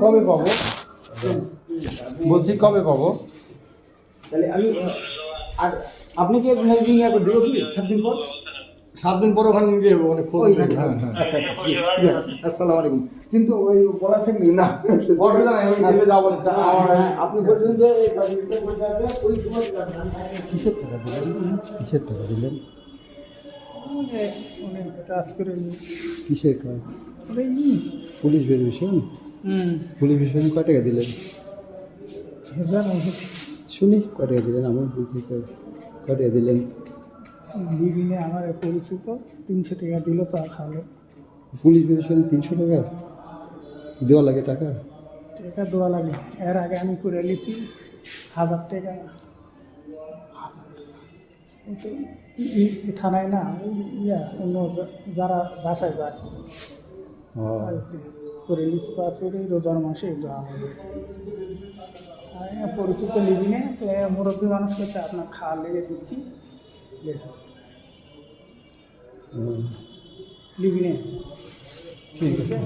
কবে পাবো? বলছি কবে পাবো? তাহলে আমি আর আপনি কি ইয়ে করে দেবো কি? সাত দিন পর? সাত দিন পরে ওখানে নিয়ে যাব মানে খোঁজ নিয়ে, হ্যাঁ হ্যাঁ। আচ্ছা আচ্ছা জি, জি, আসসালামু আলাইকুম। কিন্তু ওই বলা থাকলি না। অসুবিধা নাই আমি যাব আপনি বলছেন যে কিসের টাকা দিলেন? কিসের টাকা দিলেন? অনেক কাজ করে কিসের কাজ পুলিশ ভেরিফিকেশন? পুলিশ ভেরিফিকেশন কয় টাকা দিলেন? শুনি কয় টাকা দিলেন? আমি বলছি কয় টাকা দিলেন? লিভিনে আমার পরিচিত তিনশো টাকা দিল চা খাওয়ালো পুলিশ ভেরিফিকেশন তিনশো টাকা? দেওয়া লাগে টাকা? টাকা দেওয়া লাগে। এর আগে আমি করে নিয়েছি হাজার টাকা। থানায় না ইয়া অন্য যারা বাসায় যায়। করে নিয়েছি পাস এই রোজার মাসে যাওয়া হবে আর এ পরিচিত লিভিনে তো এ মুরব্বী মানুষ হচ্ছে আপনার খাওয়া লেগে দিচ্ছি ও, না। ঠিক আছে।